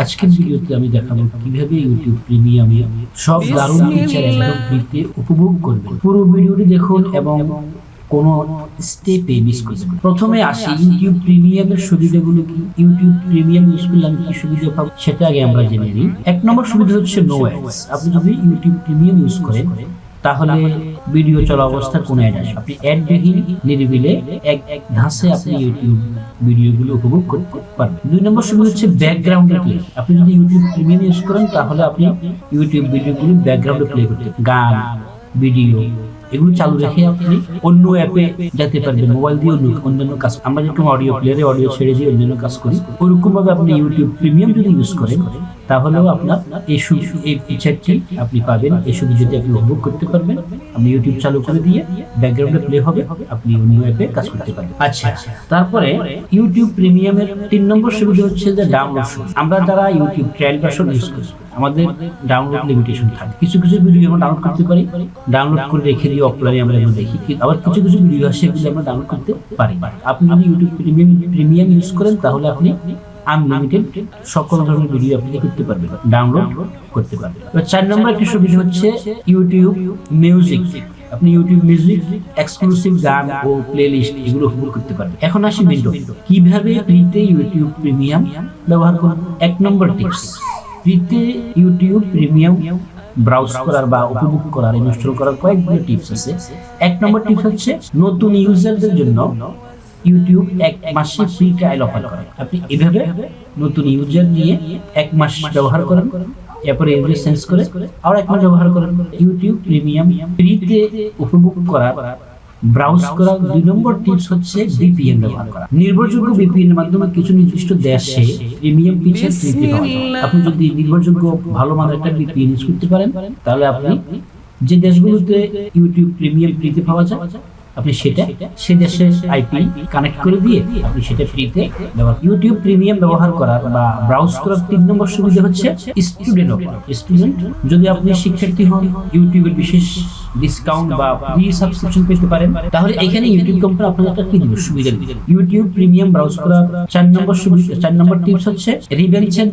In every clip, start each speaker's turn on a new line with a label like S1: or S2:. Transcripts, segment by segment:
S1: আজকের ভিডিওতে আমি দেখাবো কীভাবে ইউটিউব প্রিমিয়ামে সব দারুণ ফিচার একদম ফ্রিতে উপভোগ করবেন। পুরো ভিডিওটি দেখুন এবং কোনো স্টেপে মিস করবেন প্রথমে আসি ইউটিউব প্রিমিয়ামের সুবিধাগুলো কি? ইউটিউব প্রিমিয়াম ইউজ করলে আমি কি সুবিধা পাবো? সেটা আগে আমরা জেনে নিই। এক নম্বর সুবিধা হচ্ছে নো অ্যাডস আপনি যদি ইউটিউব প্রিমিয়াম ইউজ করেন তাহলে ভিডিও চলা অবস্থা কোনো অ্যাড আসবে আপনি অ্যাড বিহীন নিরিবিলে এক এক ধাসে আপনি ইউটিউব ভিডিওগুলো উপভোগ করতে পারবেন। দুই নম্বর সুবিধা হচ্ছে ব্যাকগ্রাউন্ডে প্লে আপনি যদি ইউটিউব প্রিমিয়াম ইউজ করেন, তাহলে আপনি ইউটিউব ভিডিওগুলো ব্যাকগ্রাউন্ডে প্লে করতে গান ভিডিও এগুলো চালু রেখে আপনি অন্য অ্যাপে যেতে পারবেন মোবাইল দিয়ে অন্য অন্যান্য কাজ। আমরা যেরকম অডিও প্লেয়ারে অডিও ছেড়ে দিয়ে অন্যান্য কাজ করি ওইরকম ভাবে আপনি ইউটিউব প্রিমিয়াম যদি ইউজ করেন তাহলেও আপনার এই এই ফিচারটি আপনি পাবেন। এই সুবিধাটি আপনি উপভোগ করতে পারবেন আপনি ইউটিউব চালু করে দিয়ে ব্যাকগ্রাউন্ডে প্লে হবে আপনি অন্য অ্যাপে কাজ করতে পারবেন। আচ্ছা। তারপরে ইউটিউব প্রিমিয়ামের তিন নম্বর সুবিধা হচ্ছে যে ডাউনলোড আমরা যারা ইউটিউব ট্রায়াল ভার্সন ইউজ করি আমাদের ডাউনলোড লিমিটেশন থাকে। কিছু কিছু ভিডিও আমরা ডাউনলোড করতে পারি। ডাউনলোড করে রেখে দিয়ে অফলাইনে আমরা এগুলো দেখি। আবার কিছু কিছু ভিডিও আছে সেগুলো আমরা ডাউনলোড করতে পারি। আপনি যদি ইউটিউব প্রিমিয়াম প্রিমিয়াম ইউজ করেন, তাহলে আপনি আনলিমিটেড সকল ধরনের ভিডিও আপনি করতে পারবেন ডাউনলোড করতে পারবেন। এবার চার নম্বর একটি সুবিধা হচ্ছে ইউটিউব মিউজিক আপনি ইউটিউব মিউজিক এক্সক্লুসিভ গান ও প্লেলিস্ট এগুলো উপভোগ করতে পারবেন। এখন আসি মেন্টো কীভাবে ফ্রিতে ইউটিউব প্রিমিয়াম ব্যবহার করুন? এক নম্বর টিপস ফ্রিতে ইউটিউব প্রিমিয়াম ব্রাউজ করার বা উপভোগ করার ইনস্টল করার কয়েকগুলো টিপস আছে। এক নম্বর টিপস হচ্ছে নতুন ইউজারদের জন্য ইউটিউব এক মাসে ফ্রি ট্রায়াল অফার করে। আপনি এভাবে নতুন ইউজার নিয়ে এক মাস ব্যবহার করেন, এরপরে ইউজার সেন্স করে আর এক মাস ব্যবহার করেন। ইউটিউব প্রিমিয়াম ফ্রিতে উপভোগ করার ব্রাউজ করা দুই নম্বর টিপস হচ্ছে ভিপিএন ব্যবহার করা। নির্ভরযোগ্য ভিপিএন এর মাধ্যমে কিছু নির্দিষ্ট দেশে প্রিমিয়াম ফ্রিতে পাওয়া আপনি যদি নির্ভরযোগ্য ভালো মানের একটা ভিপিএন ইউজ করতে পারেন তাহলে আপনি যে দেশগুলোতে ইউটিউব প্রিমিয়াম ফ্রিতে পাওয়া যায় আপনি সেটা সে দেশের আইপি কানেক্ট করে দিয়ে আপনি সেটা ফ্রিতে ব্যবহার ইউটিউব প্রিমিয়াম ব্যবহার করার বা ব্রাউজ করার তিন নম্বর সুবিধা হচ্ছে স্টুডেন্ট স্টুডেন্ট যদি আপনি শিক্ষার্থী হন ইউটিউবের বিশেষ ডিসকাউন্ট বা ফ্রি সাবস্ক্রিপশন পেতে পারেন। তাহলে এখানে ইউটিউব কোম্পানি আপনাকে একটা কি দিবে সুবিধা দিবে? ইউটিউব প্রিমিয়াম ব্রাউজ করার চার নম্বর সুবিধা চার নম্বর টিপস হচ্ছে রিভেনশন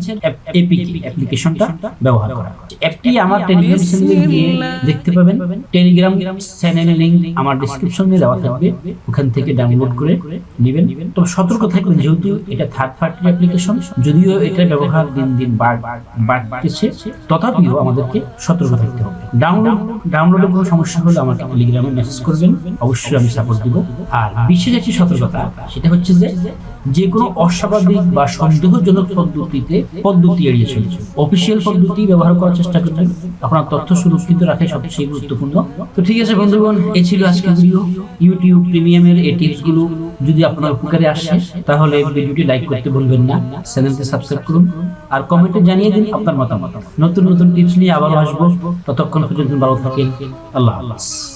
S1: এপিকে অ্যাপ্লিকেশনটা ব্যবহার করা। অ্যাপটি আমার টেলিগ্রাম চ্যানেলে গিয়ে দেখতে পাবেন। টেলিগ্রাম চ্যানেলের লিংক আমার ডিসক্রিপশনে দেওয়া থাকবে। ওখান থেকে ডাউনলোড করে নেবেন। তো সতর্ক থাকবেন যেহেতু এটা থার্ড পার্টি অ্যাপ্লিকেশন যদিও এটা ব্যবহার দিন দিন বাড়- বাড়তেছে, তথাপিও আমাদেরকে সতর্ক থাকতে হবে। ডাউনলোড ডাউনলোডে কোনো সমস্যা হলে আমাকে টেলিগ্রামে মেসেজ করবেন। অবশ্যই আমি সাপোর্ট দিব। আর বিশেষ একটি সতর্কতা, সেটা হচ্ছে যে যে কোনো অস্বাভাবিক বা সন্দেহজনক পদ্ধতিতে পদ্ধতি এড়িয়ে চলেছে অফিসিয়াল পদ্ধতি ব্যবহার করার চেষ্টা করবেন আপনার তথ্য সুরক্ষিত রাখে সবচেয়ে গুরুত্বপূর্ণ। তো ঠিক আছে বন্ধুগণ, এ ছিল আজকের ভিডিও ইউটিউব প্রিমিয়ামের এই টিপসগুলো। যদি আপনার উপকারে আসে, তাহলে ভিডিওটি লাইক করতে ভুলবেন না চ্যানেলটি সাবস্ক্রাইব করুন, আর কমেন্টে জানিয়ে দিন আপনার মতামত। নতুন নতুন টিপস নিয়ে আবারও আসব। ততক্ষণ পর্যন্ত ভালো থাকেন। আল্লাহ হাফেজ।